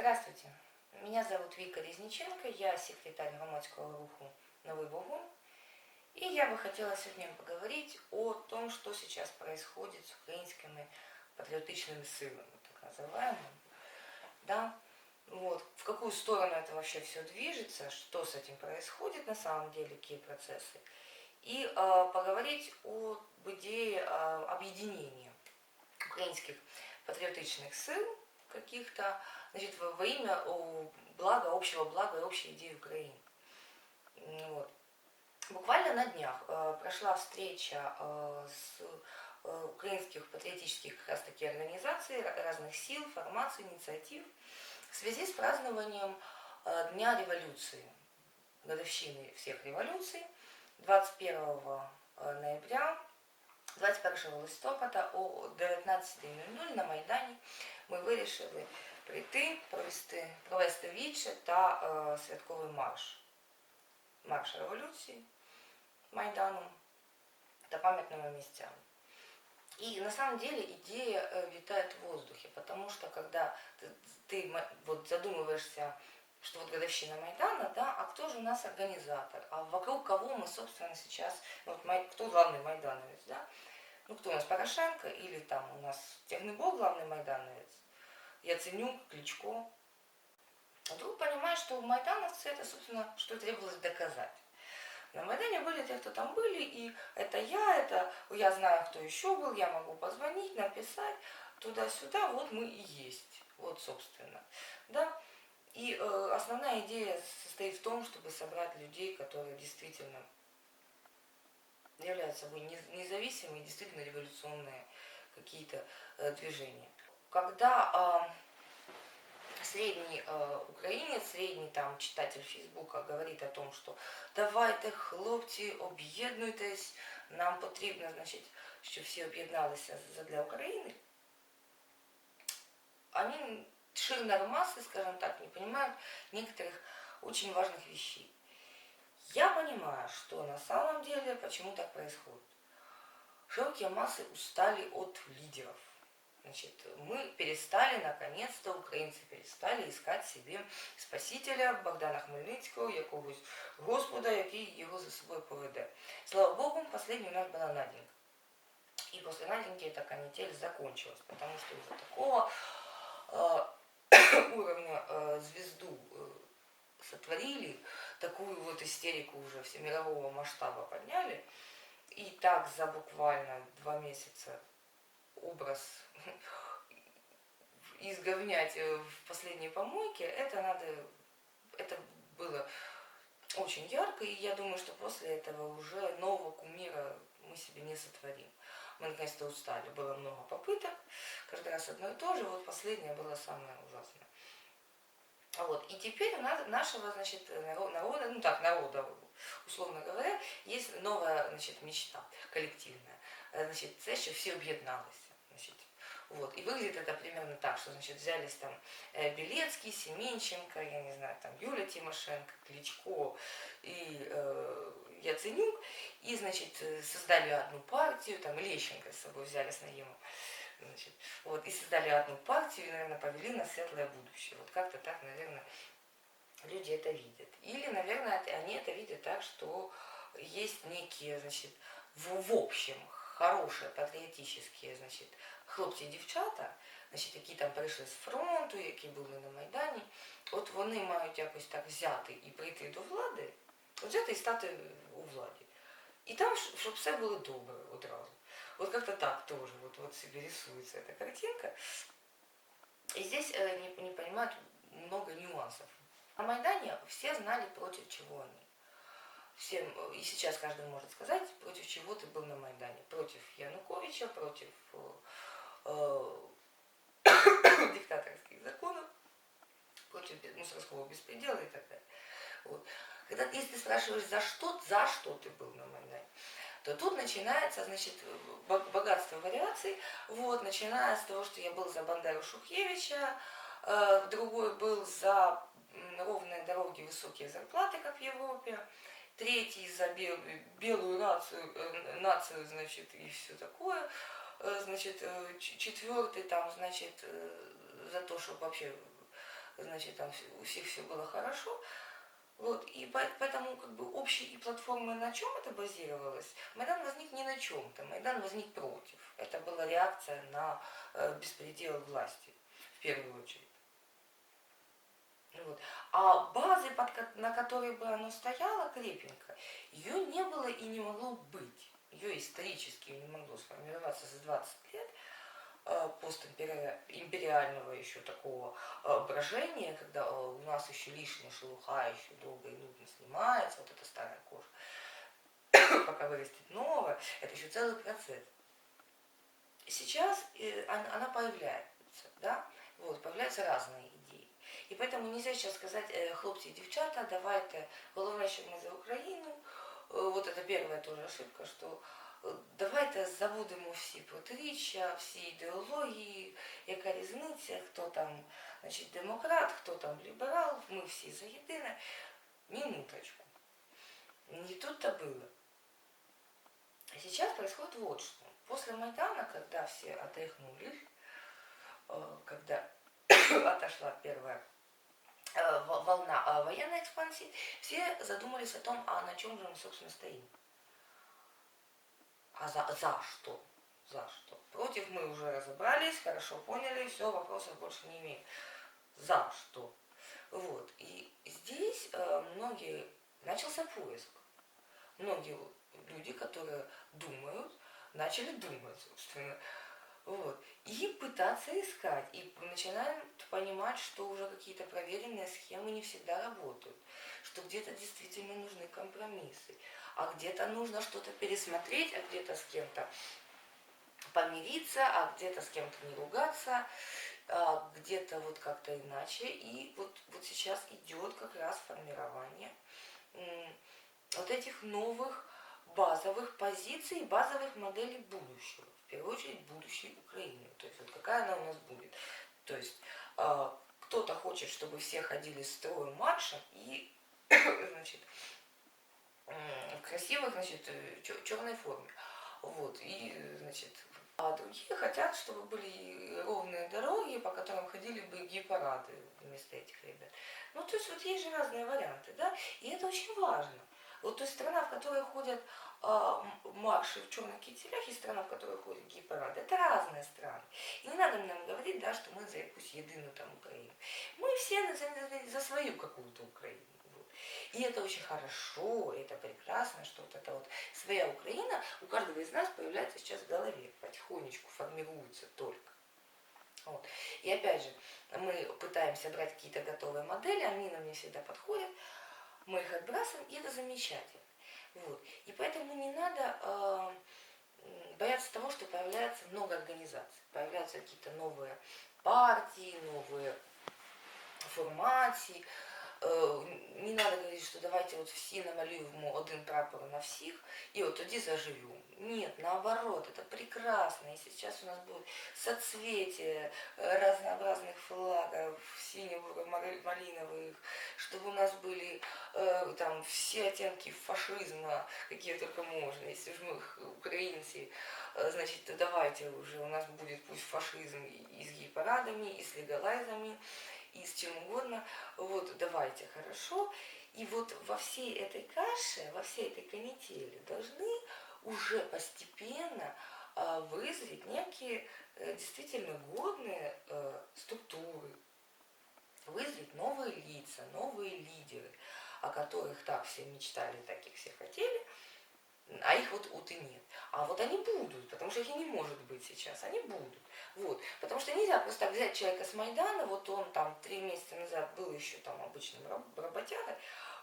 Здравствуйте, меня зовут Вика Резниченко, я секретарь громадского руху «Новый Богун». И я бы хотела сегодня поговорить о том, что сейчас происходит с украинскими патриотичными силами, так называемыми. Да? Вот. В какую сторону это вообще все движется, что с этим происходит на самом деле, какие процессы. И э, поговорить об идее э, объединения украинских патриотичных сил каких-то, значит, во, имя блага, общего блага и общей идеи Украины. Вот. Буквально на днях э, прошла встреча э, с э, украинских патриотических как раз таки организаций, разных сил, формаций, инициатив в связи с празднованием Дня революции, годовщины всех революций, 21 э, ноября 21 листопада о 19.00 на Майдані ми вирішили прийти, провести провести віче та е, святковий марш. Марш революції Майданом та памятными місцями. И на самом деле идея э, витает в воздухе, потому что когда ты, ты вот задумываешься, что вот годовщина Майдана, да, а кто же у нас организатор, а вокруг кого мы, собственно, сейчас, вот, кто главный майдановец, да, ну кто у нас, Порошенко или там у нас Технобол главный майдановец, Яценюк, Кличко. А вдруг понимаешь, что майдановцы это, собственно, что требовалось доказать. На Майдане были те, кто там были, и это я, это я знаю, кто еще был, я могу позвонить, написать, туда-сюда, вот мы и есть. Вот, собственно. Да? И э, основная идея состоит в том, чтобы собрать людей, которые действительно являются собой независимые, действительно революционные какие-то э, движения. Когда э, средний э, украинец, средний там читатель Фейсбука говорит о том, что давайте, хлопці, об'єднуйтесь, нам потрібно, значить, щоб всі об'єдналися для України, они ширной массы, скажем так, не понимают некоторых очень важных вещей. Я понимаю, что на самом деле, почему так происходит. Широкие массы устали от лидеров. Значит, мы перестали, наконец-то, украинцы перестали искать себе спасителя Богдана Хмельницького, якогось Господа, який його за собой поведе. Слава Богу, последний у нас была Наденька. И после Наденьки эта канитель закончилась, потому что уже такого э, уровня э, звезду э, сотворили, такую вот истерику уже всемирового масштаба подняли, и так за буквально два месяца образ изговнять в последней помойке, это надо, это было очень ярко, и я думаю, что после этого уже нового кумира мы себе не сотворим. Мы наконец-то устали, было много попыток, каждый раз одно и то же, вот последнее было самое ужасное. Вот. И теперь у нас, нашего значит, народа, ну так, народа, условно говоря, есть новая значит, мечта коллективная. Э, значит, це, що всі об'єдналися. Значит, вот. И выглядит это примерно так, что значит, взялись там э, Белецкий, Семенченко, я не знаю, там Юля Тимошенко, Кличко и э, Яценюк, и, значит, э, создали одну партию, там Лещенко с собой взяли с Наемом. Значит, вот, и создали одну партию, и, наверное, повели на светлое будущее. Вот как-то так, наверное, люди это видят. Или, наверное, они это видят так, что есть некие, значит, в, в общем, хорошие, патріотичні, значить, хлопці і дівчата, значить, які там прийшли з фронту, які були на Майдані, от вони мають якось так взяти і прийти до влади, от взяти і стати у владі. І там, щоб все було добре одразу. Вот как-то так тоже, вот, вот себе рисуется эта картинка. И здесь э, не, не понимают много нюансов. На Майдане все знали, против чего они. Всем, э, и сейчас каждый может сказать, против чего ты был на Майдане. Против Януковича, против э, э, диктаторских законов, против мусорского беспредела и так далее. Вот. Когда, если ты спрашиваешь, за что, за что ты был на Майдане, то тут начинается, значит, богатство вариаций, вот, начиная с того, что я был за Бандару Шухевича, э, другой был за ровные дороги, высокие зарплаты, как в Европе, третий за белую, нацию, э, нацию, значит, и все такое, э, значит, четвертый там, значит, за то, чтобы вообще значит, там у всех все было хорошо. Вот, и поэтому как бы общей платформы, на чем это базировалось, Майдан возник не на чем-то, Майдан возник против. Это была реакция на э, беспредел власти, в первую очередь. Вот. А базы, под, на которой бы оно стояло крепенько, ее не было и не могло быть. Ее исторически не могло сформироваться за 20 лет постимпериального еще такого э, брожения, когда э, у нас еще лишняя шелуха еще долго и нудно снимается, вот эта старая кожа, пока вырастет новая, это еще целый процесс. Сейчас она появляется, да, вот, появляются разные и поэтому нельзя сейчас сказать, э, хлопці і дівчата, давайте, головне, щоб ми за Україну. Э, вот это первая тоже ошибка, что э, давайте забудемо всі протиріччя, всі ідеології, яка різниця, хто там значить, демократ, хто там ліберал, ми всі за єдине. Минуточку. Не тут-то было. Сейчас происходит вот что. После Майдана, когда все отдохнули, когда отошла первая Э, волна э, военной экспансии, все задумались о том, а на чем же мы, собственно, стоим. А за, за что? За что? Против мы уже разобрались, хорошо поняли, все, вопросов больше не имеем. За что? Вот. И здесь э, многие, начался поиск. Многие люди, которые думают, начали думать, собственно. Вот. И пытаться искать. И начинаем понимать, что уже какие-то проверенные схемы не всегда работают. Что где-то действительно нужны компромиссы. А где-то нужно что-то пересмотреть, а где-то с кем-то помириться, а где-то с кем-то не ругаться, а где-то вот как-то иначе. И вот, вот сейчас идет как раз формирование вот этих новых базовых позиций, базовых моделей будущего в первую очередь будущей Украины. То есть вот какая она у нас будет. То есть э, кто-то хочет, чтобы все ходили строем маршем и, значит, в красивой, значит, э, черной форме. Вот, и, значит, а другие хотят, чтобы были ровные дороги, по которым ходили бы гей-парады вместо этих ребят. Ну, то есть вот есть же разные варианты, да, и это очень важно. Вот то есть страна, в которой ходят э, марши в черных кителях, и страна, в которой ходят гей-парады, это разные страны. И не надо нам говорить, да, что мы за якусь единую там Украину. Мы все за, за, за свою какую-то Украину. И это очень хорошо, это прекрасно, что вот эта вот своя Украина у каждого из нас появляется сейчас в голове, потихонечку формируется только. Вот. И опять же, мы пытаемся брать какие-то готовые модели, они нам не всегда подходят, мы их отбрасываем, и это замечательно. Вот. И поэтому не надо э, бояться того, что появляется много организаций, появляются какие-то новые партии, новые формации, не надо говорить, что давайте вот всі намалюємо один прапор на всех и вот тоді заживем. Нет, наоборот, это прекрасно. И сейчас у нас будет соцветие э, разнообразных флагов, сине-малиновых, чтобы у нас были э, там все оттенки фашизма, какие только можно. Если же мы украинцы, э, значит, давайте уже у нас будет пусть фашизм и с гей-парадами, и с легалайзами, и с чем угодно. Вот, давайте, хорошо. И вот во всей этой каше, во всей этой канители должны уже постепенно э, вызреть некие э, действительно годные э, структуры, вызреть новые лица, новые лидеры, о которых так все мечтали, так и все хотели – а их вот, вот и нет. А вот они будут, потому что их и не может быть сейчас, они будут. Вот. Потому что нельзя просто так взять человека с Майдана, вот он там три месяца назад был еще там обычным работягой,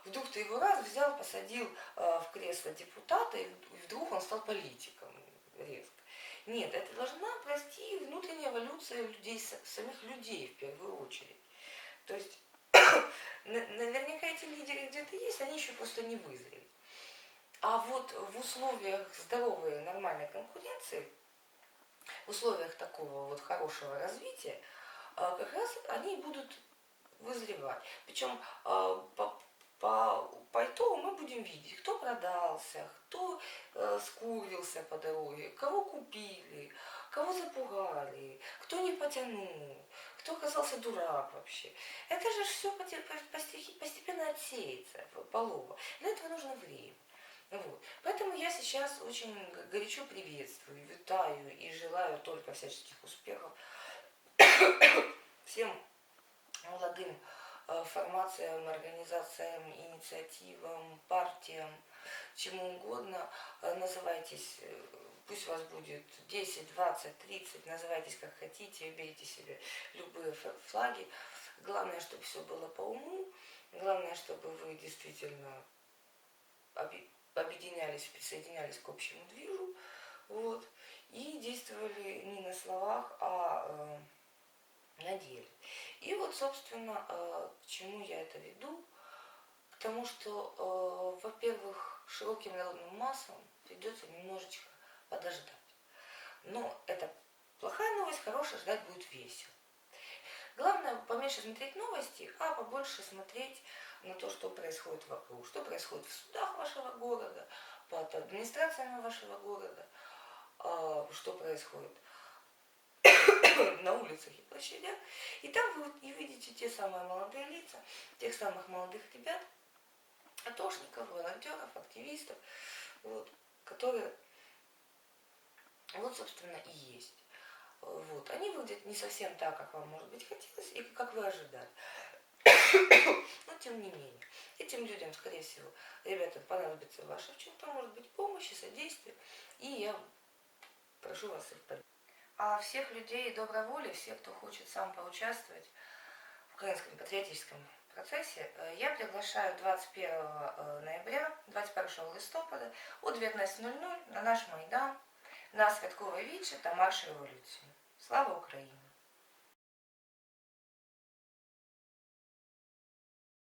вдруг ты его раз взял, посадил э, в кресло депутата, и вдруг он стал политиком резко. Нет, это должна пройти внутренняя эволюция людей, самих людей в первую очередь. То есть наверняка эти лидеры где-то есть, они еще просто не вызрели. А вот в условиях здоровой нормальной конкуренции, в условиях такого вот хорошего развития, а, как раз они будут вызревать. Причем а, по, по, по итогу мы будем видеть, кто продался, кто э, скурился по дороге, кого купили, кого запугали, кто не потянул, кто оказался дурак вообще. Это же все постепенно отсеется, полова. Для этого нужно время. Вот. Поэтому я сейчас очень горячо приветствую, витаю и желаю только всяческих успехов всем молодым э, формациям, организациям, инициативам, партиям, чему угодно. Э, называйтесь, э, пусть вас будет 10, 20, 30, называйтесь как хотите, берите себе любые флаги. Главное, чтобы все было по уму, главное, чтобы вы действительно объединялись, присоединялись к общему движу, вот, и действовали не на словах, а э, на деле. И вот, собственно, э, к чему я это веду? К тому, что, э, во-первых, широким народным массам придется немножечко подождать. Но это плохая новость, хорошая, ждать будет весело. Главное, поменьше смотреть новости, а побольше смотреть на то, что происходит вокруг, что происходит в судах вашего города, под администрациями вашего города, что происходит на улицах и площадях. И там вы и видите те самые молодые лица, тех самых молодых ребят, атошников, волонтеров, активистов, вот, которые вот, собственно, и есть. Вот. Они выглядят не совсем так, как вам, может быть, хотелось, и как вы ожидали. Но тем не менее, этим людям, скорее всего, ребята, понадобится ваша в чем-то, может быть, помощь и содействие. И я прошу вас их поддержать. А всех людей доброй воли, всех, кто хочет сам поучаствовать в украинском патриотическом процессе, э, я приглашаю 21 э, ноября, 21 листопада о 19.00 на наш Майдан, на Святкове Вічі та марш революції. Слава Україні!